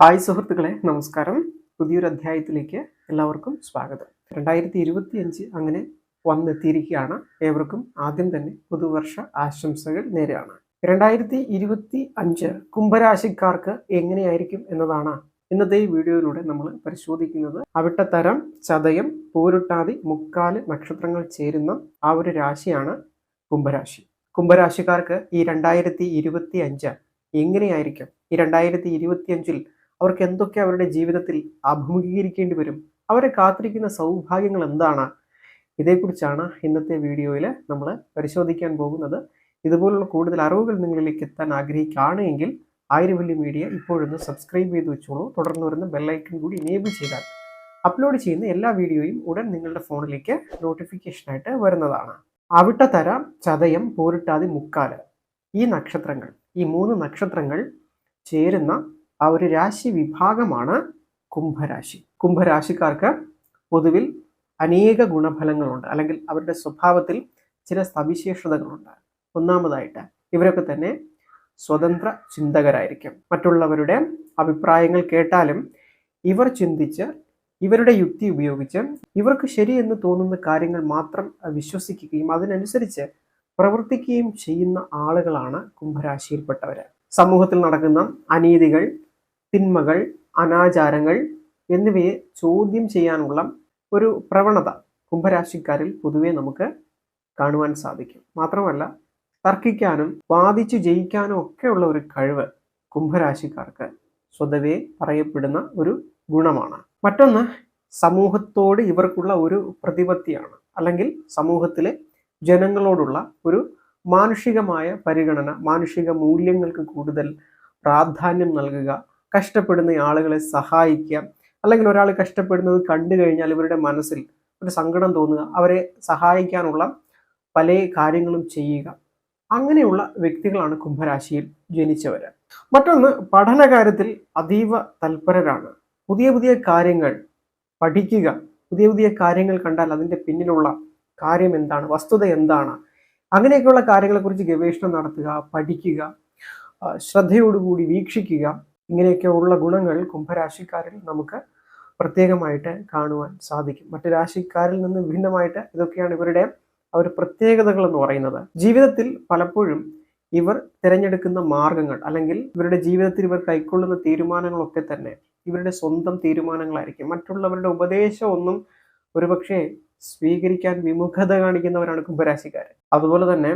Hi സുഹൃത്തുക്കളെ നമസ്കാരം. പുതിയൊരു അധ്യായത്തിലേക്ക് എല്ലാവർക്കും സ്വാഗതം. രണ്ടായിരത്തി ഇരുപത്തി അഞ്ച് അങ്ങനെ വന്നെത്തിയിരിക്കുകയാണ് ഏവർക്കും ആദ്യം തന്നെ പുതുവർഷ ആശംസകൾ നേരെയാണ്. രണ്ടായിരത്തി ഇരുപത്തി അഞ്ച് കുംഭരാശിക്കാർക്ക് എങ്ങനെയായിരിക്കും എന്നതാണ് ഇന്നത്തെ ഈ വീഡിയോയിലൂടെ നമ്മൾ പരിശോധിക്കുന്നത്. അവിട്ടത്തരം ചതയം പൂരുട്ടാതി മുക്കാൽ നക്ഷത്രങ്ങൾ ചേരുന്ന ആ ഒരു രാശിയാണ് കുംഭരാശി. കുംഭരാശിക്കാർക്ക് ഈ രണ്ടായിരത്തി ഇരുപത്തി അഞ്ച് എങ്ങനെയായിരിക്കും? ഈ രണ്ടായിരത്തി ഇരുപത്തി അഞ്ചിൽ അവർക്ക് എന്തൊക്കെ അവരുടെ ജീവിതത്തിൽ അഭിമുഖീകരിക്കേണ്ടി വരും? അവരെ കാത്തിരിക്കുന്ന സൗഭാഗ്യങ്ങൾ എന്താണ്? ഇതേക്കുറിച്ചാണ് ഇന്നത്തെ വീഡിയോയിൽ നമ്മൾ പരിശോധിക്കാൻ പോകുന്നത്. ഇതുപോലുള്ള കൂടുതൽ അറിവുകൾ നിങ്ങളിലേക്ക് എത്താൻ ആഗ്രഹിക്കുകയാണെങ്കിൽ ആയിരവല്ലി മീഡിയ ഇപ്പോഴൊന്ന് സബ്സ്ക്രൈബ് ചെയ്ത് വെച്ചോളൂ. തുടർന്ന് വരുന്ന ബെല്ലൈക്കൺ കൂടി എനേബിൾ ചെയ്താൽ അപ്ലോഡ് ചെയ്യുന്ന എല്ലാ വീഡിയോയും ഉടൻ നിങ്ങളുടെ ഫോണിലേക്ക് നോട്ടിഫിക്കേഷനായിട്ട് വരുന്നതാണ്. അവിട്ടതര ചതയം പോരിട്ടാതി മുക്കാൽ ഈ നക്ഷത്രങ്ങൾ ഈ മൂന്ന് നക്ഷത്രങ്ങൾ ചേരുന്ന ആ ഒരു രാശി വിഭാഗമാണ് കുംഭരാശി. കുംഭരാശിക്കാർക്ക് പൊതുവിൽ അനേക ഗുണഫലങ്ങളുണ്ട്. അല്ലെങ്കിൽ അവരുടെ സ്വഭാവത്തിൽ ചില സവിശേഷതകളുണ്ട്. ഒന്നാമതായിട്ട് ഇവരൊക്കെ തന്നെ സ്വതന്ത്ര ചിന്തകരായിരിക്കും. മറ്റുള്ളവരുടെ അഭിപ്രായങ്ങൾ കേട്ടാലും ഇവർ ചിന്തിച്ച് ഇവരുടെ യുക്തി ഉപയോഗിച്ച് ഇവർക്ക് ശരിയെന്ന് തോന്നുന്ന കാര്യങ്ങൾ മാത്രം വിശ്വസിക്കുകയും അതിനനുസരിച്ച് പ്രവർത്തിക്കുകയും ചെയ്യുന്ന ആളുകളാണ് കുംഭരാശിയിൽപ്പെട്ടവർ സമൂഹത്തിൽ നടക്കുന്ന അനീതികൾ തിന്മകൾ അനാചാരങ്ങൾ എന്നിവയെ ചോദ്യം ചെയ്യാനുള്ള ഒരു പ്രവണത കുംഭരാശിക്കാരിൽ പൊതുവെ നമുക്ക് കാണുവാൻ സാധിക്കും. മാത്രമല്ല തർക്കിക്കാനും വാദിച്ചു ജയിക്കാനും ഒക്കെയുള്ള ഒരു കഴിവ് കുംഭരാശിക്കാർക്ക് സ്വതവേ പറയപ്പെടുന്ന ഒരു ഗുണമാണ്. മറ്റൊന്ന് സമൂഹത്തോട് ഇവർക്കുള്ള ഒരു പ്രതിപത്തിയാണ്. അല്ലെങ്കിൽ സമൂഹത്തിലെ ജനങ്ങളോടുള്ള ഒരു മാനുഷികമായ പരിഗണന മാനുഷിക മൂല്യങ്ങൾക്ക് കൂടുതൽ പ്രാധാന്യം നൽകുക കഷ്ടപ്പെടുന്ന ആളുകളെ സഹായിക്കുക. അല്ലെങ്കിൽ ഒരാൾ കഷ്ടപ്പെടുന്നത് കണ്ടു കഴിഞ്ഞാൽ ഇവരുടെ മനസ്സിൽ ഒരു സങ്കടം തോന്നുക. അവരെ സഹായിക്കാനുള്ള പല കാര്യങ്ങളും ചെയ്യുക. അങ്ങനെയുള്ള വ്യക്തികളാണ് കുംഭരാശിയിൽ ജനിച്ചവർ മറ്റൊന്ന് പഠനകാര്യത്തിൽ അതീവ തൽപരരാണ്. പുതിയ പുതിയ കാര്യങ്ങൾ പഠിക്കുക. പുതിയ പുതിയ കാര്യങ്ങൾ കണ്ടാൽ അതിന്റെ പിന്നിലുള്ള കാര്യം എന്താണ്? വസ്തുത എന്താണ്? അങ്ങനെയൊക്കെയുള്ള കാര്യങ്ങളെക്കുറിച്ച് ഗവേഷണം നടത്തുക പഠിക്കുക ശ്രദ്ധയോടുകൂടി വീക്ഷിക്കുക ഇങ്ങനെയൊക്കെ ഉള്ള ഗുണങ്ങൾ കുംഭരാശിക്കാരിൽ നമുക്ക് പ്രത്യേകമായിട്ട് കാണുവാൻ സാധിക്കും. മറ്റു രാശിക്കാരിൽ നിന്ന് ഭിന്നമായിട്ട് ഇതൊക്കെയാണ് ഇവരുടെ ആ ഒരു പ്രത്യേകതകൾ എന്ന് പറയുന്നത്. ജീവിതത്തിൽ പലപ്പോഴും ഇവർ തിരഞ്ഞെടുക്കുന്ന മാർഗങ്ങൾ അല്ലെങ്കിൽ ഇവരുടെ ജീവിതത്തിൽ ഇവർ കൈക്കൊള്ളുന്ന തീരുമാനങ്ങളൊക്കെ തന്നെ ഇവരുടെ സ്വന്തം തീരുമാനങ്ങളായിരിക്കും. മറ്റുള്ളവരുടെ ഉപദേശം ഒന്നും ഒരുപക്ഷെ സ്വീകരിക്കാൻ വിമുഖത കാണിക്കുന്നവരാണ് കുംഭരാശിക്കാർ അതുപോലെ തന്നെ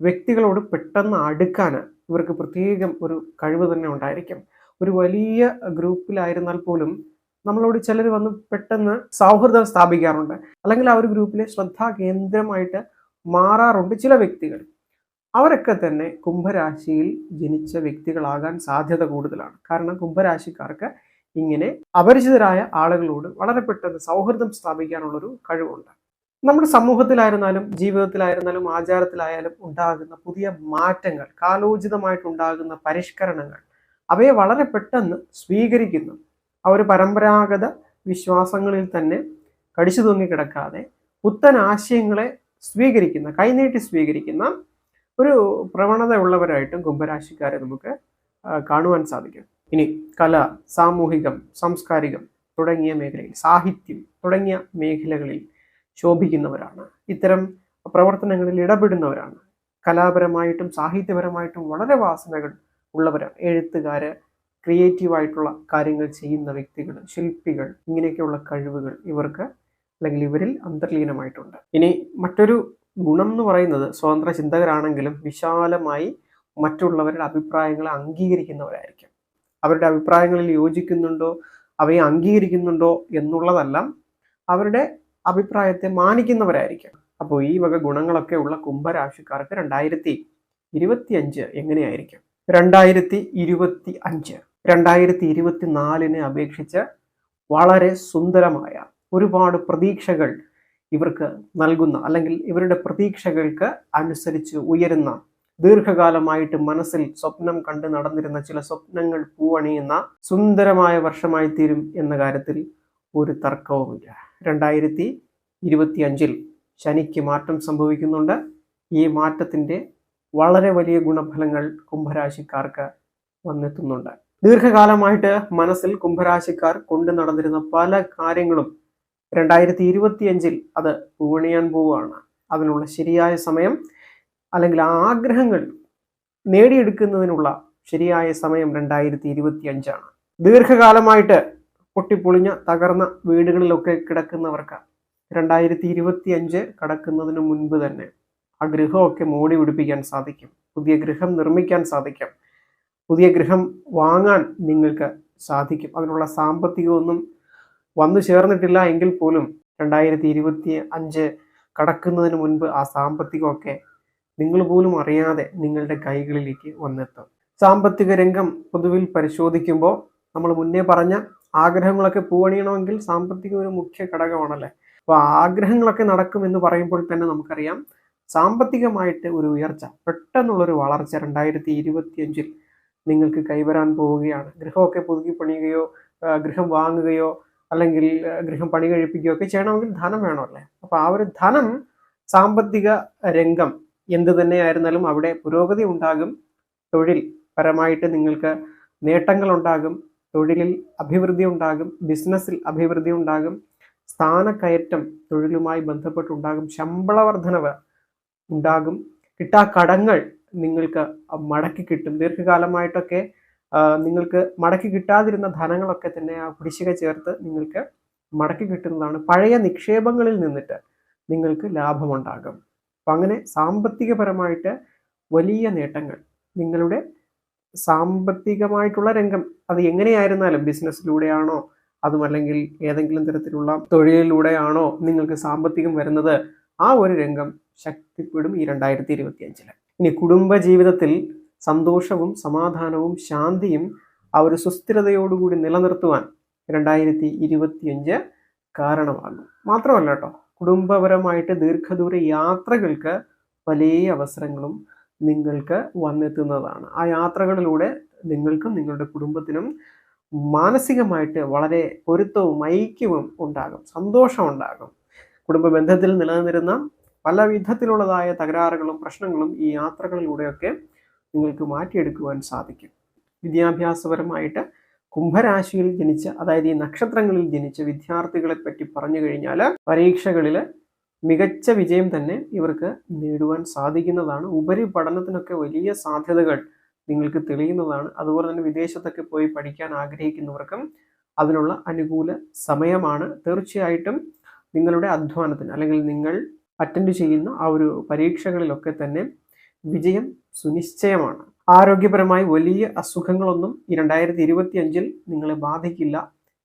വ്യക്തികളോട് പെട്ടെന്ന് അടുക്കാൻ ഇവർക്ക് പ്രത്യേകം ഒരു കഴിവ് തന്നെ ഉണ്ടായിരിക്കും. ഒരു വലിയ ഗ്രൂപ്പിലായിരുന്നാൽ പോലും നമ്മളോട് ചിലർ വന്ന് പെട്ടെന്ന് സൗഹൃദം സ്ഥാപിക്കാറുണ്ട്. അല്ലെങ്കിൽ ആ ഒരു ഗ്രൂപ്പിലെ ശ്രദ്ധാ കേന്ദ്രമായിട്ട് മാറാറുണ്ട് ചില വ്യക്തികൾ. അവരൊക്കെ തന്നെ കുംഭരാശിയിൽ ജനിച്ച വ്യക്തികളാകാൻ സാധ്യത കൂടുതലാണ്. കാരണം കുംഭരാശിക്കാർക്ക് ഇങ്ങനെ അപരിചിതരായ ആളുകളോട് വളരെ പെട്ടെന്ന് സൗഹൃദം സ്ഥാപിക്കാനുള്ളൊരു കഴിവുണ്ട്. നമ്മുടെ സമൂഹത്തിലായിരുന്നാലും ജീവിതത്തിലായിരുന്നാലും ആചാരത്തിലായാലും ഉണ്ടാകുന്ന പുതിയ മാറ്റങ്ങൾ കാലോചിതമായിട്ടുണ്ടാകുന്ന പരിഷ്കരണങ്ങൾ അവയെ വളരെ പെട്ടെന്ന് സ്വീകരിക്കുന്നു. ഒരു പരമ്പരാഗത വിശ്വാസങ്ങളിൽ തന്നെ കടിച്ചു തൂങ്ങിക്കിടക്കാതെ പുത്തൻ ആശയങ്ങളെ സ്വീകരിക്കുന്ന കൈനീട്ടി സ്വീകരിക്കുന്ന ഒരു പ്രവണത ഉള്ളവരായിട്ടും കുംഭരാശിക്കാരെ നമുക്ക് കാണുവാൻ സാധിക്കും. ഇനി കല സാമൂഹികം സാംസ്കാരികം തുടങ്ങിയ മേഖലയിൽ സാഹിത്യം തുടങ്ങിയ മേഖലകളിൽ ശോഭിക്കുന്നവരാണ്. ഇത്തരം പ്രവർത്തനങ്ങളിൽ ഇടപെടുന്നവരാണ്. കലാപരമായിട്ടും സാഹിത്യപരമായിട്ടും വളരെ വാസനകൾ ഉള്ളവരാണ് എഴുത്തുകാർ ക്രിയേറ്റീവായിട്ടുള്ള കാര്യങ്ങൾ ചെയ്യുന്ന വ്യക്തികൾ ശില്പികൾ ഇങ്ങനെയൊക്കെയുള്ള കഴിവുകൾ ഇവർക്ക് അല്ലെങ്കിൽ ഇവരിൽ അന്തർലീനമായിട്ടുണ്ട്. ഇനി മറ്റൊരു ഗുണം എന്ന് പറയുന്നത് സ്വതന്ത്ര ചിന്തകരാണെങ്കിലും വിശാലമായി മറ്റുള്ളവരുടെ അഭിപ്രായങ്ങളെ അംഗീകരിക്കുന്നവരായിരിക്കും. അവരുടെ അഭിപ്രായങ്ങളിൽ യോജിക്കുന്നുണ്ടോ അവയെ അംഗീകരിക്കുന്നുണ്ടോ എന്നുള്ളതല്ല അവരുടെ അഭിപ്രായത്തെ മാനിക്കുന്നവരായിരിക്കും. അപ്പോൾ ഈ വക ഗുണങ്ങളൊക്കെ ഉള്ള കുംഭരാശിക്കാർക്ക് രണ്ടായിരത്തി ഇരുപത്തിയഞ്ച് എങ്ങനെയായിരിക്കും? രണ്ടായിരത്തി ഇരുപത്തി അഞ്ച് രണ്ടായിരത്തി ഇരുപത്തി നാലിനെ അപേക്ഷിച്ച് വളരെ സുന്ദരമായ ഒരുപാട് പ്രതീക്ഷകൾ ഇവർക്ക് നൽകുന്ന അല്ലെങ്കിൽ ഇവരുടെ പ്രതീക്ഷകൾക്ക് അനുസരിച്ച് ഉയരുന്ന ദീർഘകാലമായിട്ട് മനസ്സിൽ സ്വപ്നം കണ്ട് നടന്നിരുന്ന ചില സ്വപ്നങ്ങൾ പൂവണിയുന്ന സുന്ദരമായ വർഷമായി തീരും എന്ന കാര്യത്തിൽ ഒരു തർക്കവുമില്ല. രണ്ടായിരത്തി ഇരുപത്തി അഞ്ചിൽ ശനിക്ക് മാറ്റം സംഭവിക്കുന്നുണ്ട്. ഈ മാറ്റത്തിന്റെ വളരെ വലിയ ഗുണഫലങ്ങൾ കുംഭരാശിക്കാർക്ക് വന്നെത്തുന്നുണ്ട്. ദീർഘകാലമായിട്ട് മനസ്സിൽ കുംഭരാശിക്കാർ കൊണ്ടു നടന്നിരുന്ന പല കാര്യങ്ങളും രണ്ടായിരത്തി ഇരുപത്തിയഞ്ചിൽ അത് പൂവണിയാൻ പോവുകയാണ്. അതിനുള്ള ശരിയായ സമയം അല്ലെങ്കിൽ ആഗ്രഹങ്ങൾ നേടിയെടുക്കുന്നതിനുള്ള ശരിയായ സമയം രണ്ടായിരത്തി ഇരുപത്തി അഞ്ചാണ് ദീർഘകാലമായിട്ട് പൊട്ടിപ്പൊളിഞ്ഞ തകർന്ന വീടുകളിലൊക്കെ കിടക്കുന്നവർക്ക് രണ്ടായിരത്തി ഇരുപത്തി അഞ്ച് കടക്കുന്നതിന് മുൻപ് തന്നെ ആ ഗൃഹമൊക്കെ മൂടി പിടിപ്പിക്കാൻ സാധിക്കും. പുതിയ ഗൃഹം നിർമ്മിക്കാൻ സാധിക്കും. പുതിയ ഗൃഹം വാങ്ങാൻ നിങ്ങൾക്ക് സാധിക്കും. അതിനുള്ള സാമ്പത്തികമൊന്നും വന്നു ചേർന്നിട്ടില്ല എങ്കിൽ പോലും രണ്ടായിരത്തി ഇരുപത്തി അഞ്ച് കടക്കുന്നതിന് മുൻപ് ആ സാമ്പത്തികമൊക്കെ നിങ്ങൾ പോലും അറിയാതെ നിങ്ങളുടെ കൈകളിലേക്ക് വന്നെത്തും. സാമ്പത്തിക രംഗം പൊതുവിൽ പരിശോധിക്കുമ്പോൾ നമ്മൾ മുന്നേ പറഞ്ഞ ആഗ്രഹങ്ങളൊക്കെ പൂവണിയണമെങ്കിൽ സാമ്പത്തികം ഒരു മുഖ്യ ഘടകമാണല്ലേ? അപ്പോൾ ആഗ്രഹങ്ങളൊക്കെ നടക്കും എന്ന് പറയുമ്പോൾ തന്നെ നമുക്കറിയാം സാമ്പത്തികമായിട്ട് ഒരു ഉയർച്ച പെട്ടെന്നുള്ളൊരു വളർച്ച രണ്ടായിരത്തി ഇരുപത്തിയഞ്ചിൽ നിങ്ങൾക്ക് കൈവരാൻ പോവുകയാണ്. ഗൃഹമൊക്കെ പുതുക്കി പണിയുകയോ ഗൃഹം വാങ്ങുകയോ അല്ലെങ്കിൽ ഗൃഹം പണി കഴിപ്പിക്കുകയോ ഒക്കെ ചെയ്യണമെങ്കിൽ ധനം വേണമല്ലേ? അപ്പോൾ ആ ഒരു ധനം സാമ്പത്തിക രംഗം എന്ത് തന്നെയായിരുന്നാലും അവിടെ പുരോഗതി ഉണ്ടാകും. തൊഴിൽ പരമായിട്ട് നിങ്ങൾക്ക് നേട്ടങ്ങൾ ഉണ്ടാകും. തൊഴിലിൽ അഭിവൃദ്ധി ഉണ്ടാകും. ബിസിനസ്സിൽ അഭിവൃദ്ധി ഉണ്ടാകും. സ്ഥാനക്കയറ്റം തൊഴിലുമായി ബന്ധപ്പെട്ടുണ്ടാകും. ശമ്പള വർധനവ് ഉണ്ടാകും. കിട്ടാ കടങ്ങൾ നിങ്ങൾക്ക് മടക്കി കിട്ടും. ദീർഘകാലമായിട്ടൊക്കെ നിങ്ങൾക്ക് മടക്കി കിട്ടാതിരുന്ന ധനങ്ങളൊക്കെ തന്നെ ആ കുടിശ്ശിക ചേർത്ത് നിങ്ങൾക്ക് മടക്കി കിട്ടുന്നതാണ്. പഴയ നിക്ഷേപങ്ങളിൽ നിന്നിട്ട് നിങ്ങൾക്ക് ലാഭമുണ്ടാകും. അപ്പം അങ്ങനെ സാമ്പത്തികപരമായിട്ട് വലിയ നേട്ടങ്ങൾ. നിങ്ങളുടെ സാമ്പത്തികമായിട്ടുള്ള രംഗം അത് എങ്ങനെയായിരുന്നാലും ബിസിനസ്സിലൂടെയാണോ അതുമല്ലെങ്കിൽ ഏതെങ്കിലും തരത്തിലുള്ള തൊഴിലിലൂടെയാണോ നിങ്ങൾക്ക് സാമ്പത്തികം വരുന്നത് ആ ഒരു രംഗം ശക്തിപ്പെടും ഈ രണ്ടായിരത്തി ഇരുപത്തി അഞ്ചിൽ ഇനി കുടുംബജീവിതത്തിൽ സന്തോഷവും സമാധാനവും ശാന്തിയും ആ ഒരു സുസ്ഥിരതയോടുകൂടി നിലനിർത്തുവാൻ രണ്ടായിരത്തി ഇരുപത്തിയഞ്ച് കാരണമാകും. മാത്രമല്ല കേട്ടോ കുടുംബപരമായിട്ട് ദീർഘദൂര യാത്രകൾക്ക് വലിയ അവസരങ്ങളും നിങ്ങൾക്ക് വന്നെത്തുന്നതാണ്. ആ യാത്രകളിലൂടെ നിങ്ങൾക്കും നിങ്ങളുടെ കുടുംബത്തിനും മാനസികമായിട്ട് വളരെ പൊരുത്തവും ഐക്യവും ഉണ്ടാകും സന്തോഷം ഉണ്ടാകും കുടുംബ ബന്ധത്തിൽ നിലനിന്നിരുന്ന പല വിധത്തിലുള്ളതായ തകരാറുകളും പ്രശ്നങ്ങളും ഈ യാത്രകളിലൂടെയൊക്കെ നിങ്ങൾക്ക് മാറ്റിയെടുക്കുവാൻ സാധിക്കും. വിദ്യാഭ്യാസപരമായിട്ട് കുംഭരാശിയിൽ ജനിച്ച അതായത് ഈ നക്ഷത്രങ്ങളിൽ ജനിച്ച വിദ്യാർത്ഥികളെ പറ്റി പറഞ്ഞു കഴിഞ്ഞാൽ പരീക്ഷകളിൽ മികച്ച വിജയം തന്നെ ഇവർക്ക് നേടുവാൻ സാധിക്കുന്നതാണ്. ഉപരിപഠനത്തിനൊക്കെ വലിയ സാധ്യതകൾ നിങ്ങൾക്ക് തെളിയുന്നതാണ്. അതുപോലെ തന്നെ വിദേശത്തൊക്കെ പോയി പഠിക്കാൻ ആഗ്രഹിക്കുന്നവർക്കും അതിനുള്ള അനുകൂല സമയമാണ്. തീർച്ചയായിട്ടും നിങ്ങളുടെ അധ്വാനത്തിന് അല്ലെങ്കിൽ നിങ്ങൾ അറ്റൻഡ് ചെയ്യുന്ന ആ ഒരു പരീക്ഷകളിലൊക്കെ തന്നെ വിജയം സുനിശ്ചയമാണ്. ആരോഗ്യപരമായി വലിയ അസുഖങ്ങളൊന്നും ഈ രണ്ടായിരത്തി ഇരുപത്തി അഞ്ചിൽ നിങ്ങളെ ബാധിക്കില്ല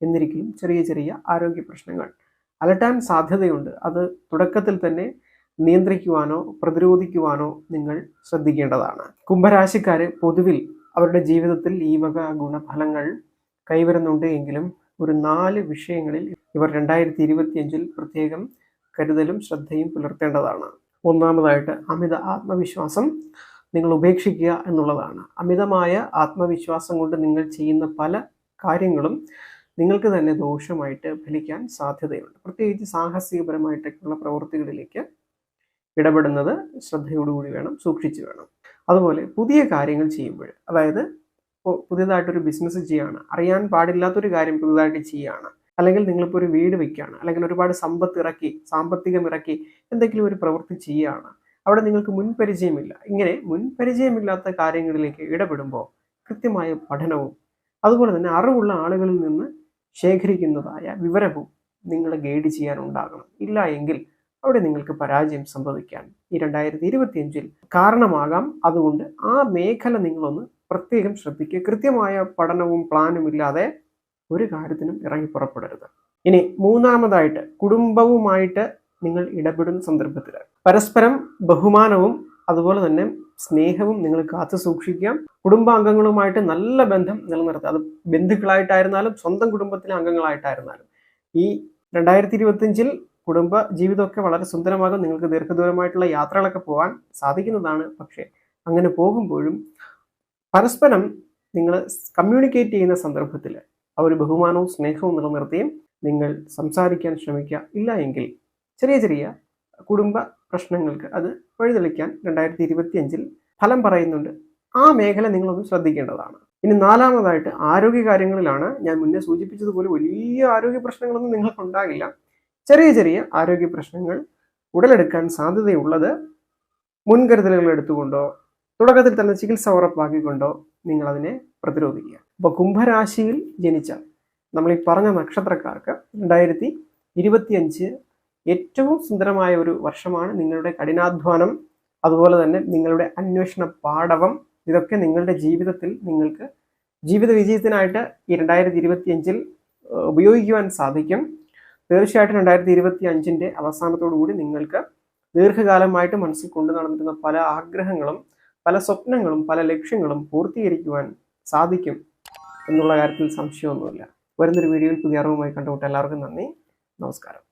എന്നിരിക്കലും ചെറിയ ചെറിയ ആരോഗ്യ പ്രശ്നങ്ങൾ അലട്ടാൻ സാധ്യതയുണ്ട്. അത് തുടക്കത്തിൽ തന്നെ നിയന്ത്രിക്കുവാനോ പ്രതിരോധിക്കുവാനോ നിങ്ങൾ ശ്രദ്ധിക്കേണ്ടതാണ്. കുംഭരാശിക്കാര് പൊതുവിൽ അവരുടെ ജീവിതത്തിൽ ഈ വക ഗുണഫലങ്ങൾ കൈവരുന്നുണ്ട് എങ്കിലും ഒരു നാല് വിഷയങ്ങളിൽ ഇവർ രണ്ടായിരത്തി ഇരുപത്തിയഞ്ചിൽ പ്രത്യേകം കരുതലും ശ്രദ്ധയും പുലർത്തേണ്ടതാണ്. ഒന്നാമതായിട്ട് അമിത ആത്മവിശ്വാസം നിങ്ങൾ ഉപേക്ഷിക്കുക എന്നുള്ളതാണ്. അമിതമായ ആത്മവിശ്വാസം കൊണ്ട് നിങ്ങൾ ചെയ്യുന്ന പല കാര്യങ്ങളും നിങ്ങൾക്ക് തന്നെ ദോഷമായിട്ട് ഫലിക്കാൻ സാധ്യതയുണ്ട്. പ്രത്യേകിച്ച് സാഹസികപരമായിട്ടൊക്കെയുള്ള പ്രവൃത്തികളിലേക്ക് ഇടപെടുന്നത് ശ്രദ്ധയോടുകൂടി വേണം സൂക്ഷിച്ചു വേണം. അതുപോലെ പുതിയ കാര്യങ്ങൾ ചെയ്യുമ്പോൾ അതായത് ഇപ്പോൾ പുതിയതായിട്ടൊരു ബിസിനസ് ചെയ്യുകയാണ് അറിയാൻ പാടില്ലാത്തൊരു കാര്യം പുതിയതായിട്ട് ചെയ്യുകയാണ് അല്ലെങ്കിൽ നിങ്ങളിപ്പോൾ ഒരു വീട് വയ്ക്കുകയാണ് അല്ലെങ്കിൽ ഒരുപാട് സമ്പത്ത് ഇറക്കി സാമ്പത്തികം ഇറക്കി എന്തെങ്കിലും ഒരു പ്രവൃത്തി ചെയ്യുകയാണ്. അവിടെ നിങ്ങൾക്ക് മുൻപരിചയമില്ല. ഇങ്ങനെ മുൻപരിചയമില്ലാത്ത കാര്യങ്ങളിലേക്ക് ഇടപെടുമ്പോൾ കൃത്യമായ പഠനവും അതുപോലെ തന്നെ അറിവുള്ള ആളുകളിൽ നിന്ന് ശേഖരിക്കുന്നതായ വിവരവും നിങ്ങളെ ഗൈഡ് ചെയ്യാനുണ്ടാകണം. ഇല്ല എങ്കിൽ അവിടെ നിങ്ങൾക്ക് പരാജയം സംഭവിക്കാൻ ഈ രണ്ടായിരത്തി ഇരുപത്തിയഞ്ചിൽ കാരണമാകാം. അതുകൊണ്ട് ആ മേഖല നിങ്ങളൊന്ന് പ്രത്യേകം ശ്രദ്ധിക്കുക. കൃത്യമായ പഠനവും പ്ലാനും ഇല്ലാതെ ഒരു കാര്യത്തിനും ഇറങ്ങി പുറപ്പെടരുത്. ഇനി മൂന്നാമതായിട്ട് കുടുംബവുമായിട്ട് നിങ്ങൾ ഇടപെടുന്ന സന്ദർഭത്തിൽ പരസ്പരം ബഹുമാനവും അതുപോലെ തന്നെ സ്നേഹവും നിങ്ങൾ കാത്തു സൂക്ഷിക്കാം. കുടുംബാംഗങ്ങളുമായിട്ട് നല്ല ബന്ധം നിലനിർത്തുക. അത് ബന്ധുക്കളായിട്ടായിരുന്നാലും സ്വന്തം കുടുംബത്തിലെ അംഗങ്ങളായിട്ടായിരുന്നാലും. ഈ രണ്ടായിരത്തി ഇരുപത്തിയഞ്ചിൽ കുടുംബ ജീവിതമൊക്കെ വളരെ സുന്ദരമാകും. നിങ്ങൾക്ക് ദീർഘദൂരമായിട്ടുള്ള യാത്രകളൊക്കെ പോകാൻ സാധിക്കുന്നതാണ്. പക്ഷേ അങ്ങനെ പോകുമ്പോഴും പരസ്പരം നിങ്ങൾ കമ്മ്യൂണിക്കേറ്റ് ചെയ്യുന്ന സന്ദർഭത്തിൽ ആ ഒരു ബഹുമാനവും സ്നേഹവും നിലനിർത്തിയും നിങ്ങൾ സംസാരിക്കാൻ ശ്രമിക്കുക. ഇല്ല എങ്കിൽ ചെറിയ ചെറിയ കുടുംബ പ്രശ്നങ്ങൾക്ക് അത് വഴിതെളിക്കാൻ രണ്ടായിരത്തി ഇരുപത്തി അഞ്ചിൽ ഫലം പറയുന്നുണ്ട്. ആ മേഖല നിങ്ങളൊന്ന് ശ്രദ്ധിക്കേണ്ടതാണ്. ഇനി നാലാമതായിട്ട് ആരോഗ്യ കാര്യങ്ങളിലാണ് ഞാൻ മുന്നേ സൂചിപ്പിച്ചതുപോലെ വലിയ ആരോഗ്യ പ്രശ്നങ്ങളൊന്നും നിങ്ങൾക്ക് ഉണ്ടാകില്ല. ചെറിയ ചെറിയ ആരോഗ്യ പ്രശ്നങ്ങൾ ഉടലെടുക്കാൻ സാധ്യതയുള്ളത് മുൻകരുതലുകൾ എടുത്തുകൊണ്ടോ തുടക്കത്തിൽ തന്നെ ചികിത്സ ഉറപ്പാക്കിക്കൊണ്ടോ നിങ്ങൾ അതിനെ പ്രതിരോധിക്കുക. അപ്പോൾ കുംഭരാശിയിൽ ജനിച്ച നമ്മൾ ഈ പറഞ്ഞ നക്ഷത്രക്കാർക്ക് രണ്ടായിരത്തി ഇരുപത്തിയഞ്ച് ഏറ്റവും സുന്ദരമായ ഒരു വർഷമാണ് നിങ്ങളുടെ കഠിനാധ്വാനം അതുപോലെ തന്നെ നിങ്ങളുടെ അന്വേഷണ പാടവം ഇതൊക്കെ നിങ്ങളുടെ ജീവിതത്തിൽ നിങ്ങൾക്ക് ജീവിത വിജയത്തിനായിട്ട് ഈ രണ്ടായിരത്തി ഇരുപത്തി അഞ്ചിൽ ഉപയോഗിക്കുവാൻ സാധിക്കും. തീർച്ചയായിട്ടും രണ്ടായിരത്തി ഇരുപത്തി അഞ്ചിന്റെ അവസാനത്തോടു കൂടി നിങ്ങൾക്ക് ദീർഘകാലമായിട്ട് മനസ്സിൽ കൊണ്ടു നടന്നിരുന്ന പല ആഗ്രഹങ്ങളും പല സ്വപ്നങ്ങളും പല ലക്ഷ്യങ്ങളും പൂർത്തീകരിക്കുവാൻ സാധിക്കും. എന്നുള്ള കാര്യത്തിൽ സംശയമൊന്നുമില്ല. വരുന്നൊരു വീഡിയോയിൽ പുതിയ അറിവുമായി കണ്ടുമുട്ട എല്ലാവർക്കും നന്ദി. നമസ്കാരം.